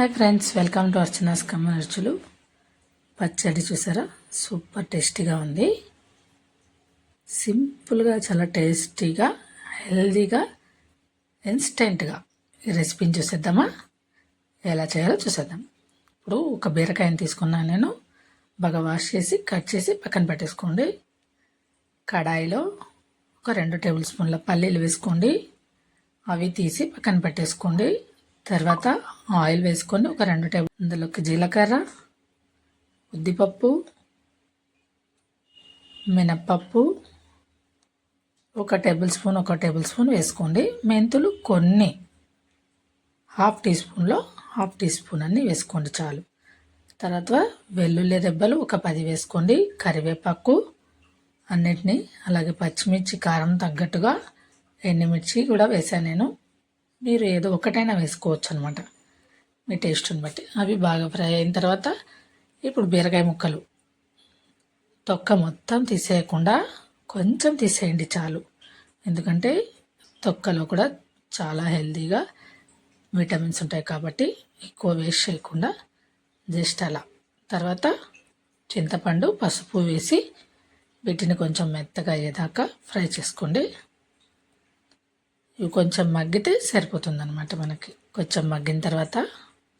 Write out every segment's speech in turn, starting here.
Hi friends welcome to Archana's కమ్మర్చులు పచ్చడి చూసారా? Super టేస్టీగా ఉంది. సింపుల్గా చాలా టేస్టీగా హెల్దీగా ఇన్స్టెంట్గా ఈ రెసిపీని చూసేద్దామా? ఎలా చేయాలో చూసేద్దాం. ఇప్పుడు ఒక బీరకాయని తీసుకున్నాను నేను. బాగా వాష్ చేసి కట్ చేసి పక్కన పెట్టేసుకోండి. కడాయిలో ఒక రెండు టేబుల్ స్పూన్ల పల్లీలు వేసుకోండి. అవి తీసి పక్కన పెట్టేసుకోండి. తర్వాత ఆయిల్ వేసుకొని ఒక రెండు టేబుల్ అందులోకి జీలకర్ర ఉద్దిపప్పు మినప్పప్పు ఒక టేబుల్ స్పూన్ ఒక టేబుల్ స్పూన్ వేసుకోండి. మెంతులు కొన్ని హాఫ్ టీ స్పూన్లో హాఫ్ టీ స్పూన్ అన్నీ వేసుకోండి చాలు. తర్వాత వెల్లుల్లి రెబ్బలు ఒక పది వేసుకోండి. కరివేపాకు అన్నిటినీ అలాగే పచ్చిమిర్చి కారం తగ్గట్టుగా ఎండుమిర్చి కూడా వేసాను నేను. మీరు ఏదో ఒకటైనా వేసుకోవచ్చు అనమాట మీ టేస్ట్ని బట్టి. అవి బాగా ఫ్రై అయిన తర్వాత ఇప్పుడు బీరకాయ ముక్కలు. తొక్క మొత్తం తీసేయకుండా కొంచెం తీసేయండి చాలు. ఎందుకంటే తొక్కలో కూడా చాలా హెల్తీగా విటమిన్స్ ఉంటాయి కాబట్టి ఎక్కువ వేస్ట్ చేయకుండా జస్ట్ అలా. తర్వాత చింతపండు పసుపు వేసి వీటిని కొంచెం మెత్తగా అయ్యేదాకా ఫ్రై చేసుకోండి. ఇవి కొంచెం మగ్గితే సరిపోతుంది అనమాట మనకి. కొంచెం మగ్గిన తర్వాత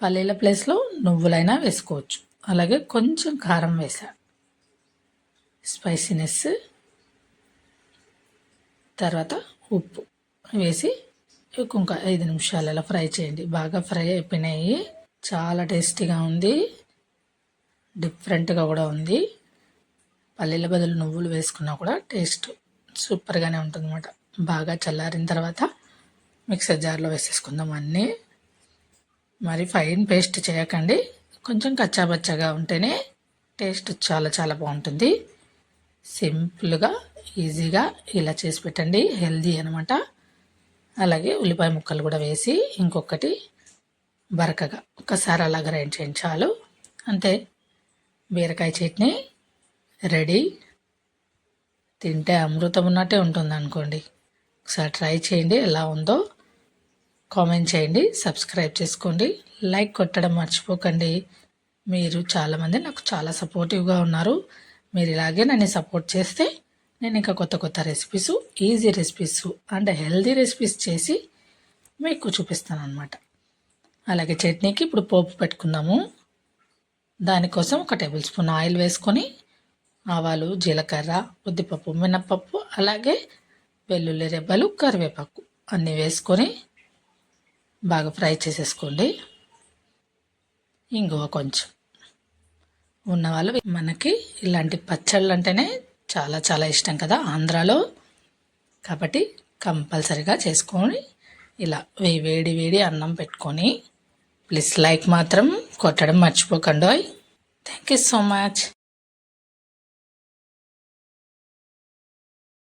పల్లీల ప్లేస్లో నువ్వులైనా వేసుకోవచ్చు. అలాగే కొంచెం కారం వేసా. స్పైసీనెస్. తర్వాత ఉప్పు వేసి ఇంకొక ఐదు నిమిషాలు అలా ఫ్రై చేయండి. బాగా ఫ్రై అయిపోయినాయి. చాలా టేస్టీగా ఉంది. డిఫరెంట్గా కూడా ఉంది. పల్లీల బదులు నువ్వులు వేసుకున్నా కూడా టేస్ట్ సూపర్గానే ఉంటుంది అన్నమాట బాగా చల్లారిన తర్వాత మిక్సర్ జార్లో వేసేసుకుందాం అన్నీ. మరి ఫైన్ పేస్ట్ చేయకండి. కొంచెం కచ్చాబచ్చగా ఉంటేనే టేస్ట్ చాలా చాలా బాగుంటుంది. సింపుల్గా ఈజీగా ఇలా చేసి పెట్టండి. హెల్దీ అనమాట అలాగే ఉల్లిపాయ ముక్కలు కూడా వేసి ఇంకొకటి బరకగా ఒకసారి అలా గ్రైండ్ చేయండి చాలు. అంతే. బీరకాయ చట్నీ రెడీ. తింటే అమృతం ఉన్నట్టే ఉంటుంది అనుకోండి ఒకసారి ట్రై చేయండి ఎలా ఉందో. కామెంట్ చేయండి సబ్స్క్రైబ్ చేసుకోండి లైక్ కొట్టడం మర్చిపోకండి. మీరు చాలామంది నాకు చాలా సపోర్టివ్గా ఉన్నారు. మీరు ఇలాగే నన్ను సపోర్ట్ చేస్తే నేను ఇంకా కొత్త కొత్త recipes easy recipes and healthy recipes చేసి మీకు చూపిస్తాను అనమాట అలాగే చట్నీకి ఇప్పుడు పోపు పెట్టుకుందాము. దానికోసం ఒక టేబుల్ స్పూన్ ఆయిల్ వేసుకొని ఆవాలు జీలకర్ర ఉద్దిపప్పు మినప్పప్పు అలాగే వెల్లుల్లి రెబ్బలు కరివేపాకు అన్నీ వేసుకొని బాగా ఫ్రై చేసేసుకోండి. ఇంగువ కొంచెం. ఉన్నవాళ్ళు మనకి ఇలాంటి పచ్చళ్ళు అంటేనే చాలా చాలా ఇష్టం కదా ఆంధ్రాలో. కాబట్టి కంపల్సరిగా చేసుకొని ఇలా వేడి వేడి అన్నం పెట్టుకొని ప్లీజ్ లైక్ మాత్రం కొట్టడం మర్చిపోకండి. Thank you so much.